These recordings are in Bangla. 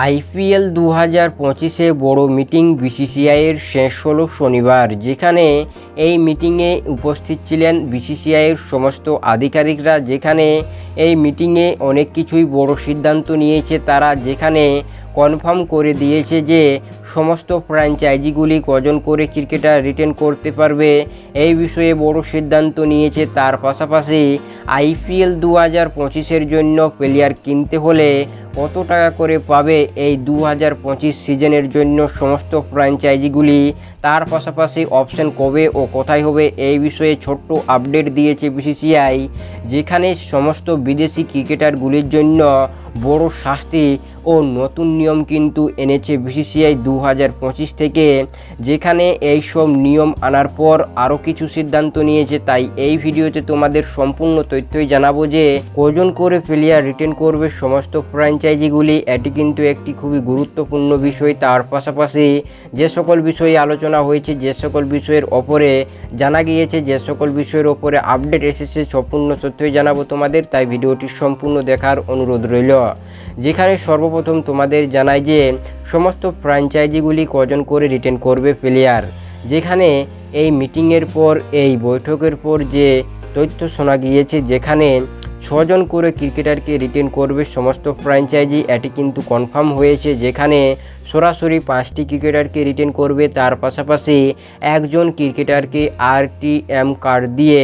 আইপিএল দু হাজার পঁচিশে বড়ো মিটিং বিসিসিআইয়ের শেষ হলো শনিবার, যেখানে এই মিটিংয়ে উপস্থিত ছিলেন বিসিসিআইয়ের সমস্ত আধিকারিকরা। যেখানে এই মিটিংয়ে অনেক কিছুই বড় সিদ্ধান্ত নিয়েছে তারা। যেখানে কনফার্ম করে দিয়েছে যে সমস্ত ফ্র্যাঞ্চাইজিগুলি কজন করে ক্রিকেটার রিটেন করতে পারবে। এই বিষয়ে বড় সিদ্ধান্ত নিয়েছে তার পাশাপাশি আইপিএল দু হাজার পঁচিশের জন্য প্লেয়ার কিনতে হলে কত টাকা করে পাবে এই দু হাজার পঁচিশ সিজনের জন্য সমস্ত ফ্র্যাঞ্চাইজিগুলি? তার পাশাপাশি অপশন কবে ও কোথায় হবে এই বিষয়ে ছোট্ট আপডেট দিয়েছে বিসিসিআই যেখানে সমস্ত বিদেশি ক্রিকেটারগুলির জন্য বড় শাস্তি ও নতুন নিয়ম কিন্তু এনেছে বিসিসিআই দু হাজার পঁচিশ থেকে, যেখানে এই সব নিয়ম আনার পর আরও কিছু সিদ্ধান্ত নিয়েছে। তাই এই ভিডিওতে তোমাদের সম্পূর্ণ তথ্যই জানাব যে, কজন করে প্লেয়ার রিটেন করবে সমস্ত ফ্র্যাঞ্চাইজিগুলি, এটি কিন্তু একটি খুবই গুরুত্বপূর্ণ বিষয়। তার পাশাপাশি যে সকল বিষয়ে আলোচনা হয়েছে, যে সকল বিষয়ের ওপরে জানা গিয়েছে, যে সকল বিষয়ের ওপরে আপডেট এসেছে, সম্পূর্ণ তথ্যই জানাব তোমাদের। তাই ভিডিওটি সম্পূর্ণ দেখার অনুরোধ রইল। যেখানে সর্বপ্রথম তোমাদের জানাই যে সমস্ত ফ্র্যাঞ্চাইজিগুলি কজন করে রিটেন করবে প্লেয়ার যেখানে এই মিটিংয়ের পর, এই বৈঠকের পর যে তথ্য শোনা গিয়েছে, যেখানে ছজন করে ক্রিকেটারকে রিটেন করবে সমস্ত ফ্র্যাঞ্চাইজি এটি কিন্তু কনফার্ম হয়েছে যেখানে সরাসরি পাঁচটি ক্রিকেটারকে রিটেন করবে। তার পাশাপাশি একজন ক্রিকেটারকে আরটিএম কার্ড দিয়ে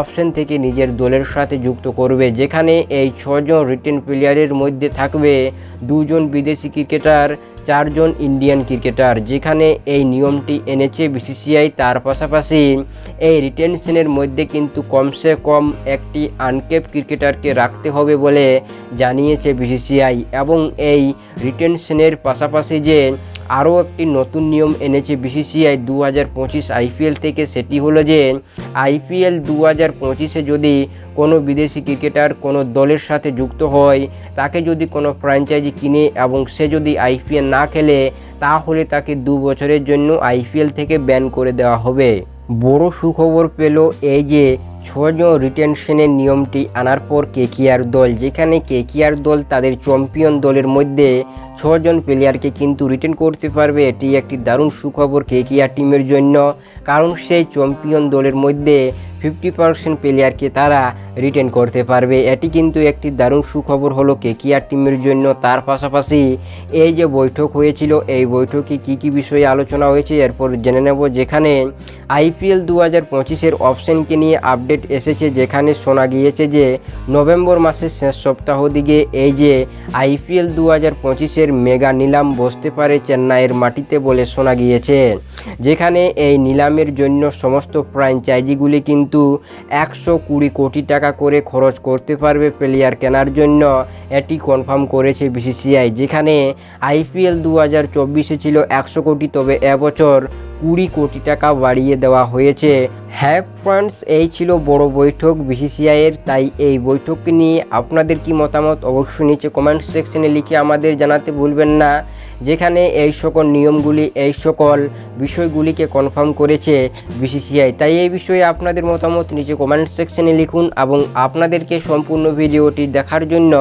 অপশন থেকে নিজের দলের সাথে যুক্ত করবে। যেখানে এই ছজন রিটেন প্লেয়ারের মধ্যে থাকবে দুজন বিদেশি ক্রিকেটার চারজন ইন্ডিয়ান ক্রিকেটার যেখানে এই নিয়মটি এনেছে বিসিসিআই তার পাশাপাশি এই রিটেনশনের মধ্যে কিন্তু কমসে কম একটি আনকেপ ক্রিকেটারকে রাখতে হবে বলে জানিয়েছে বিসিসিআই এবং এই রিটেনশনের পাশাপাশি যে আরও একটি নতুন নিয়ম এনেছে বিসিসিআই দু হাজার পঁচিশ আইপিএল থেকে। সেটি হলো যে, আইপিএল দু হাজার পঁচিশে যদি কোনো বিদেশি ক্রিকেটার কোনো দলের সাথে যুক্ত হয়, তাকে যদি কোনো ফ্র্যাঞ্চাইজি কিনে এবং সে যদি আইপিএল না খেলে, তাহলে তাকে দু বছরের জন্য আইপিএল থেকে ব্যান করে দেওয়া হবে। বড় সুখবর পেল এই যে ছজন রিটেনশনের নিয়মটি আনার পর কেকিয়ার দল, যেখানে কেকিয়ার দল তাদের চ্যাম্পিয়ন দলের মধ্যে ছজন প্লেয়ারকে কিন্তু রিটেন করতে পারবে, এটি একটি দারুণ সুখবর কেকিয়ার টিমের জন্য। কারণ সেই চ্যাম্পিয়ন দলের মধ্যে ফিফটি পার্সেন্ট প্লেয়ারকে তারা রিটেন করতে পারবে। এটি কিন্তু একটি দারুণ সুখবর হলো কেকিআর টিমের জন্য। তার পাশাপাশি এই যে বৈঠক হয়েছিল, এই বৈঠকে কী কী বিষয়ে আলোচনা হয়েছে এরপর জেনে নেব। যেখানে আইপিএল দু হাজার পঁচিশের অপশনকে নিয়ে আপডেট এসেছে, যেখানে শোনা গিয়েছে যে নভেম্বর মাসের শেষ সপ্তাহ দিকে এই যে আইপিএল দু হাজার পঁচিশের মেগা নিলাম বসতে পারে চেন্নাইয়ের মাটিতে বলে শোনা গিয়েছে। যেখানে এই নিলামের জন্য সমস্ত ফ্র্যাঞ্চাইজিগুলি কিন্তু একশো কুড়ি কোটি টাকা করে খরচ করতে পারবে প্লেয়ার কেনার জন্য। এটি কনফার্ম করেছে বিসিসিআই যেখানে আইপিএল দু হাজার চব্বিশে ছিল একশো কোটি, তবে এবছর কুড়ি কোটি টাকা বাড়িয়ে দেওয়া হয়েছে। হ্যাঁ ফ্রেন্ডস এই ছিল বড় বৈঠক বিসিসিআইয়ের, তাই এই বৈঠককে নিয়ে আপনাদের কি মতামত অবশ্যই নিচে কমেন্ট সেকশনে লিখে আমাদের জানাতে ভুলবেন না, যেখানে এই সকল নিয়মগুলি, এই সকল বিষয়গুলিকে কনফার্ম করেছে বিসিসিআই। তাই এই বিষয়ে আপনাদের মতামত নিচে কমেন্ট সেকশনে লিখুন এবং আপনাদেরকে সম্পূর্ণ ভিডিওটি দেখার জন্য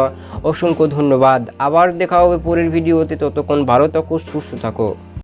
অসংখ্য ধন্যবাদ। আবার দেখা হবে পরের ভিডিওতে, ততক্ষণ ভালো থাকো সুস্থ থাকো